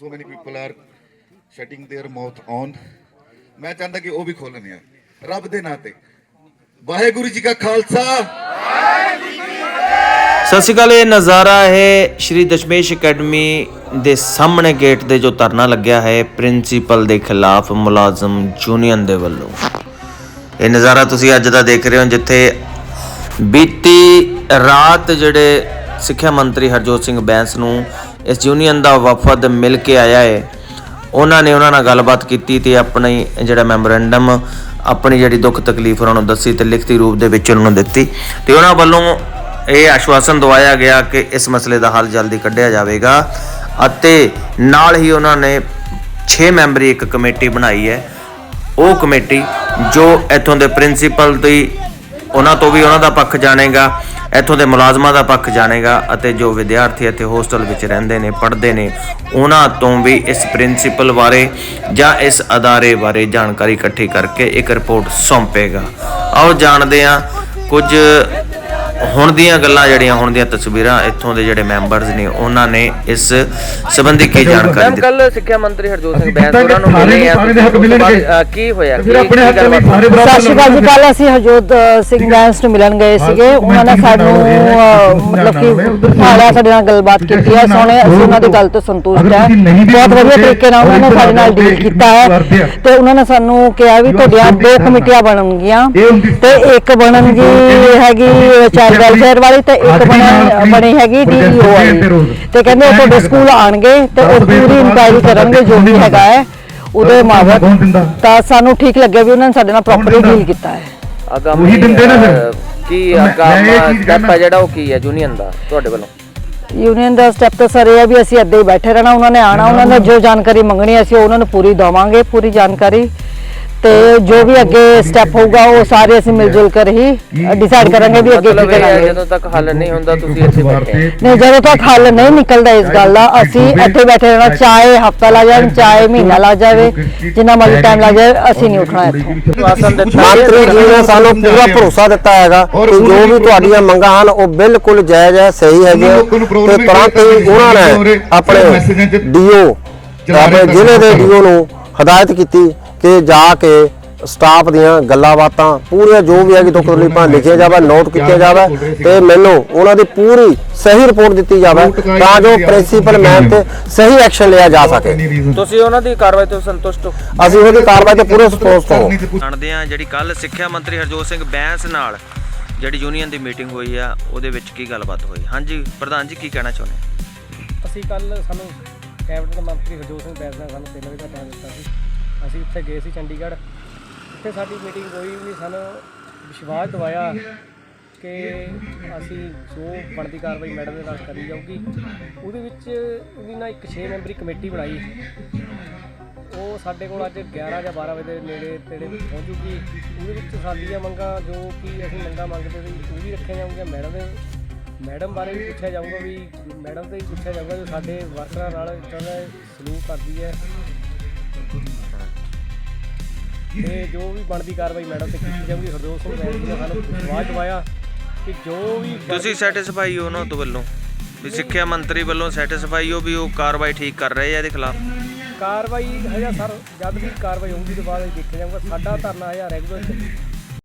so many people are shutting their mouth on, ਮੈਂ ਚਾਹੁੰਦਾ ਕਿ ਉਹ ਵੀ ਖੋਲਣ ਯਾਰ ਰੱਬ ਦੇ ਨਾਂ ਤੇ। ਵਾਹਿਗੁਰੂ ਜੀ ਕਾ ਖਾਲਸਾ। ਸਤਿ ਸ਼੍ਰੀ ਅਕਾਲ, ਇਹ ਨਜ਼ਾਰਾ ਹੈ ਸ਼੍ਰੀ ਦਸ਼ਮੇਸ਼ ਅਕੈਡਮੀ ਦੇ ਸਾਹਮਣੇ ਗੇਟ ਦੇ ਜੋ ਧਰਨਾ ਲੱਗਿਆ ਹੈ ਪ੍ਰਿੰਸੀਪਲ ਦੇ ਖਿਲਾਫ ਮੁਲਾਜ਼ਮ ਯੂਨੀਅਨ ਦੇ ਵੱਲੋਂ। ਇਹ ਨਜ਼ਾਰਾ ਤੁਸੀਂ ਅੱਜ ਦਾ ਦੇਖ ਰਹੇ ਹੋ, ਜਿੱਥੇ ਬੀਤੀ ਰਾਤ ਜਿਹੜੇ ਸਿੱਖਿਆ ਮੰਤਰੀ ਹਰਜੋਤ ਸਿੰਘ ਬੈਂਸ ਨੂੰ ਇਸ ਯੂਨੀਅਨ ਦਾ ਵਫਦ ਮਿਲ ਕੇ ਆਇਆ ਹੈ ਉਹਨਾਂ ਨੇ ਉਹਨਾਂ ਨਾਲ ਗੱਲਬਾਤ ਕੀਤੀ ਤੇ ਆਪਣੀ ਜਿਹੜਾ ਮੈਮੋਰੈਂਡਮ ਆਪਣੀ ਜਿਹੜੀ ਦੁੱਖ ਤਕਲੀਫ ਉਹਨਾਂ ਨੂੰ ਦੱਸੀ ਤੇ ਲਿਖਤੀ ਰੂਪ ਦੇ ਵਿੱਚ ਉਹਨਾਂ ਨੂੰ ਦਿੱਤੀ। ਤੇ ਉਹਨਾਂ ਵੱਲੋਂ ਇਹ ਆਸ਼ਵਾਸਨ ਦਵਾਇਆ ਗਿਆ ਕਿ ਇਸ ਮਸਲੇ ਦਾ ਹੱਲ ਜਲਦੀ ਕੱਢਿਆ ਜਾਵੇਗਾ ਅਤੇ ਨਾਲ ਹੀ ਉਹਨਾਂ ਨੇ 6 ਮੈਂਬਰੀ ਇੱਕ ਕਮੇਟੀ ਬਣਾਈ ਹੈ। ਉਹ ਕਮੇਟੀ ਜੋ ਇੱਥੋਂ ਦੇ ਪ੍ਰਿੰਸੀਪਲ ਦੀ ਉਹਨਾਂ ਤੋਂ ਵੀ ਉਹਨਾਂ ਦਾ ਪੱਖ ਜਾਣੇਗਾ, ਇੱਥੋਂ ਦੇ ਮੁਲਾਜ਼ਮਾਂ ਦਾ ਪੱਖ ਜਾਣੇਗਾ ਅਤੇ ਜੋ ਵਿਦਿਆਰਥੀ ਇੱਥੇ ਹੋਸਟਲ ਵਿੱਚ ਰਹਿੰਦੇ ਨੇ, ਪੜ੍ਹਦੇ ਨੇ, ਉਹਨਾਂ ਤੋਂ ਵੀ ਇਸ ਪ੍ਰਿੰਸੀਪਲ ਬਾਰੇ ਜਾਂ ਇਸ ਅਦਾਰੇ ਬਾਰੇ ਜਾਣਕਾਰੀ ਇਕੱਠੀ ਕਰਕੇ ਇੱਕ ਰਿਪੋਰਟ ਸੌਂਪੇਗਾ। ਆਓ ਜਾਣਦੇ ਹਾਂ ਕੁਝ ਹੁਣ ਦੀਆਂ ਗੱਲਾਂ ਜਿਹੜੀਆਂ ਹੁਣ ਦੀਆਂ ਤਸਵੀਰਾਂ ਇੱਥੋਂ ਦੇ ਜਿਹੜੇ ਮੈਂਬਰਸ ਨੇ ਉਹਨਾਂ ਨੇ ਇਸ ਸੰਬੰਧੀ ਕੀ ਜਾਣਕਾਰੀ ਦਿੱਤੀ? ਕੱਲ ਸਿੱਖਿਆ ਮੰਤਰੀ ਹਰਜੋਤ ਸਿੰਘ ਬੈਂਸ ਉਹਨਾਂ ਨੂੰ ਮਿਲੇ ਆ ਕੀ ਹੋਇਆ? ਸਤਿ ਸ਼੍ਰੀ ਅਕਾਲ ਜੀ ਕੱਲ ਅਸੀਂ ਹਰਜੋਤ ਸਿੰਘ ਬੈਂਸ ਨੂੰ ਮਿਲਣ ਗਏ ਸੀਗੇ। ਉਹਨਾਂ ਨੇ ਸਾਨੂੰ ਮਤਲਬ ਕਿ ਸਾਰਾ ਸਾਡੇ ਨਾਲ ਗੱਲਬਾਤ ਕੀਤੀ ਹੈ। ਸੋਹਣੇ ਅਸੀਂ ਉਹਨਾਂ ਦੀ ਗੱਲ ਤੋਂ ਸੰਤੁਸ਼ਟ ਹੈ। ਬਹੁਤ ਵਧੀਆ ਤਰੀਕੇ ਨਾਲ ਉਹਨਾਂ ਨੇ ਸਾਡੇ ਨਾਲ ਡੀਲ ਕੀਤਾ ਹੈ। ਤੇ ਉਹਨਾਂ ਨੇ ਸਾਨੂੰ ਕਿਹਾ ਵੀ ਤੁਹਾਡੀਆਂ ਦੋ ਕਮੇਟੀਆਂ ਬਣਨਗੀਆਂ ਤੇ ਇੱਕ ਬਣਨਗੀ ਹੈਗੀ ਚਾਈਲਡ ਵੈਲਫੇਅਰ ਵਾਲੀ ਤੇ ਇੱਕ ਬਣ- ਬਣੀ ਹੈਗੀ ਡੀਈਓ ਵਾਲੀ। ਤੇ ਕਹਿੰਦੇ ਉਹ ਤੁਹਾਡੇ ਸਕੂਲ ਆਣਗੇ ਤੇ ਉਹ ਪੂਰੀ ਇਨਕੁਆਇਰੀ ਕਰਨਗੇ ਜੋ ਵੀ ਹੈਗਾ ਹੈ ਉਹਦੇ ਮਾਵਕ ਤਾਂ ਸਾਨੂੰ ਠੀਕ ਲੱਗਿਆ ਵੀ ਉਹਨਾਂ ਨੇ ਸਾਡੇ ਨਾਲ ਪ੍ਰੋਪਰਲੀ ਡੀਲ ਕੀਤਾ ਹੈ। ਆਗਾਮੀ ਉਹੀ ਦਿੰਦੇ ਨਾ ਫਿਰ। ਅ, ਕੀ ਆਗਾਮੀ ਸਟੈਪ ਜਿਹੜਾ ਉਹ ਕੀ ਹੈ ਯੂਨੀਅਨ ਦਾ ਤੁਹਾਡੇ ਵੱਲੋਂ? ਯੂਨੀਅਨ ਦਾ ਸਟੈਪ ਤਾਂ ਸਰ ਇਹ ਹੈ ਵੀ ਅਸੀਂ ਇੱਦਾਂ ਹੀ ਬੈਠੇ ਰਹਿਣਾ ਉਹਨਾਂ ਨੇ ਆਣਾ ਉਹਨਾਂ ਨੇ ਜੋ ਜਾਣਕਾਰੀ ਮੰਗਣੀ ਹੈ, ਅਸੀਂ ਉਹਨਾਂ ਨੂੰ ਪੂਰੀ ਦੇਵਾਂਗੇ ਪੂਰੀ ਜਾਣਕਾਰੀ। ਤੇ ਜੋ ਵੀ ਅੱਗੇ ਸਟੈਪ ਹੋਊਗਾ ਉਹ ਸਾਰੇ ਅਸੀਂ ਮਿਲ ਜੁਲ ਕਰ ਹੀ ਡਿਸਾਈਡ ਕਰਾਂਗੇ ਵੀ ਅੱਗੇ ਕੀ ਮਤਲਬ ਇਹ ਹੈ ਕਰਾਂਗੇ। ਜਦੋਂ ਤੱਕ ਹੱਲ ਨਹੀਂ ਹੁੰਦਾ ਤੁਸੀਂ ਇੱਥੇ ਬੈਠੇ ਹੋ। ਨਹੀਂ ਜਦੋਂ ਤੱਕ ਹੱਲ ਨਹੀਂ ਨਿਕਲਦਾ ਇਸ ਗੱਲ ਦਾ ਅਸੀਂ ਇੱਥੇ ਬੈਠੇ ਰਹਿਣਾ ਚਾਹੇ ਹਫਤਾ ਲਾ ਜਾਣ ਚਾਹੇ ਮਹੀਨਾ ਲਾ ਜਾਵੇ ਜਿੰਨਾ ਮਰਜ਼ੀ ਟਾਈਮ ਲੱਗ ਜਾਵੇ ਅਸੀਂ ਨਹੀਂ ਉੱਠਣਾ ਇੱਥੋਂ। ਆਸਨ ਦਿੱਤਾ ਮੰਤਰੀ ਜੀ ਨੇ ਸਾਨੂੰ ਪੂਰਾ ਭਰੋਸਾ ਦਿੱਤਾ ਹੈਗਾ ਕਿ ਜੋ ਵੀ ਤੁਹਾਡੀਆਂ ਮੰਗਾਂ ਹਨ ਉਹ ਬਿਲਕੁਲ ਜਾਇਜ਼ ਹੈ ਸਹੀ ਹੈਗੇ ਲੋਕਾਂ ਨੂੰ problem ਤੇ ਤੁਰੰਤ ਹੀ ਉਹਨਾਂ ਨੇ ਆਪਣੇ ਡੀਓ ਆਪਣੇ ਜ਼ਿਲ੍ਹੇ ਦੇ ਡੀਓ ਨੂੰ ਹਦਾਇਤ ਕੀਤੀ ਕਿ ਜਾ ਕੇ ਸਟਾਫ ਦੀਆਂ ਗੱਲਾਂ ਬਾਤਾਂ ਪੂਰੀਆਂ ਜੋ ਵੀ ਹੈਗੀ ਦੁੱਖ ਤਕਲੀਫਾਂ ਲਿਖਿਆ ਜਾਵੇ ਨੋਟ ਕੀਤੀਆਂ ਜਾਵੇ ਤੇ ਮੈਨੂੰ ਉਹਨਾਂ ਦੀ ਪੂਰੀ ਸਹੀ ਰਿਪੋਰਟ ਦਿੱਤੀ ਜਾਵੇ ਤਾਂ ਜੋ ਪ੍ਰਿੰਸੀਪਲ ਮੈਮ ਤੇ ਸਹੀ ਐਕਸ਼ਨ ਲਿਆ ਜਾ ਸਕੇ। ਤੁਸੀਂ ਉਹਨਾਂ ਦੀ ਕਾਰਵਾਈ ਤੋਂ ਸੰਤੁਸ਼ਟ ਹੋ? ਅਸੀਂ ਉਹਦੀ ਕਾਰਵਾਈ ਤੇ ਪੂਰੇ ਸਪੋਰਟ ਹਾਂ। ਜਾਣਦੇ ਆ ਜਿਹੜੀ ਕੱਲ ਸਿੱਖਿਆ ਮੰਤਰੀ ਹਰਜੋਤ ਸਿੰਘ ਬੈਂਸ ਨਾਲ ਜਿਹੜੀ ਯੂਨੀਅਨ ਦੀ ਮੀਟਿੰਗ ਹੋਈ ਆ ਉਹਦੇ ਵਿੱਚ ਕੀ ਗੱਲਬਾਤ ਹੋਈ? ਹਾਂਜੀ ਪ੍ਰਧਾਨ ਜੀ ਕੀ ਕਹਿਣਾ ਚਾਹੁੰਦੇ? ਅਸੀਂ ਕੱਲ ਸਾਨੂੰ ਕੈਬਨਿਟ ਮੰਤਰੀ ਹਰਜੋਤ ਸਿੰਘ ਬੈਂਸ ਨੇ ਸਾਨੂੰ 3 ਵਜੇ ਦਾ ਟਾਈਮ ਦਿੱਤਾ ਸੀ। ਅਸੀਂ ਉੱਥੇ ਗਏ ਸੀ ਚੰਡੀਗੜ੍ਹ। ਉੱਥੇ ਸਾਡੀ ਮੀਟਿੰਗ ਹੋਈ ਵੀ ਸਾਨੂੰ ਵਿਸ਼ਵਾਸ ਦਿਵਾਇਆ ਕਿ ਅਸੀਂ ਜੋ ਬਣਦੀ ਕਾਰਵਾਈ ਮੈਡਮ ਦੇ ਨਾਲ ਕਰੀ ਜਾਊਗੀ, ਉਹਦੇ ਵਿੱਚ ਉਹਦੀ ਨਾ ਇੱਕ 6 ਮੈਂਬਰੀ ਕਮੇਟੀ ਬਣਾਈ। ਉਹ ਸਾਡੇ ਕੋਲ ਅੱਜ 11 ਜਾਂ 12 ਵਜੇ ਦੇ ਨੇੜੇ ਤੇੜੇ ਪਹੁੰਚੂਗੀ ਉਹਦੇ ਵਿੱਚ ਸਾਡੀਆਂ ਮੰਗਾਂ ਜੋ ਕਿ ਅਸੀਂ ਮੰਗਾਂ ਮੰਗਦੇ ਸੀ, ਉਹ ਵੀ ਰੱਖੀਆਂ ਜਾਊਗੀਆਂ। ਮੈਡਮ ਦੇ ਮੈਡਮ ਬਾਰੇ ਵੀ ਪੁੱਛਿਆ ਜਾਊਗਾ ਵੀ ਮੈਡਮ ਤੋਂ ਹੀ ਪੁੱਛਿਆ ਜਾਊਗਾ ਜੋ ਸਾਡੇ ਵਰਕਰਾਂ ਨਾਲ ਇਸ ਦਾ ਸਲੂਕ ਕਰਦੀ ਹੈ। ਤੇ ਜੋ ਵੀ ਬਣਦੀ ਕਾਰਵਾਈ ਮੈਡਮ ਤੇ ਕੀਤੀ ਜਾਊਗੀ ਹਰਜੋਤ ਸਿੰਘ ਜੀ ਨੇ ਸਾਨੂੰ ਵਿਸ਼ਵਾਸ ਦਿਵਾਇਆ ਕਿ ਜੋ ਵੀ ਤੁਸੀਂ ਸੈਟੀਸਫਾਈ ਹੋ ਉਹਨਾਂ ਤੋਂ ਵੱਲੋਂ? ਵੀ ਸਿੱਖਿਆ ਮੰਤਰੀ ਵੱਲੋਂ ਸੈਟੀਸਫਾਈ ਹੋ ਵੀ ਉਹ ਕਾਰਵਾਈ ਠੀਕ ਕਰ ਰਹੇ ਆ ਇਹਦੇ ਖਿਲਾਫ? ਕਾਰਵਾਈ ਹਜਾ ਸਰ ਜਦ ਵੀ ਕਾਰਵਾਈ ਹੋਊਗੀ ਤੋਂ ਬਾਅਦ ਦੇਖਿਆ ਜਾਊਗਾ। ਸਾਡਾ ਧਰਨਾ ਹਜਾ ਰੈਗੂਲਰ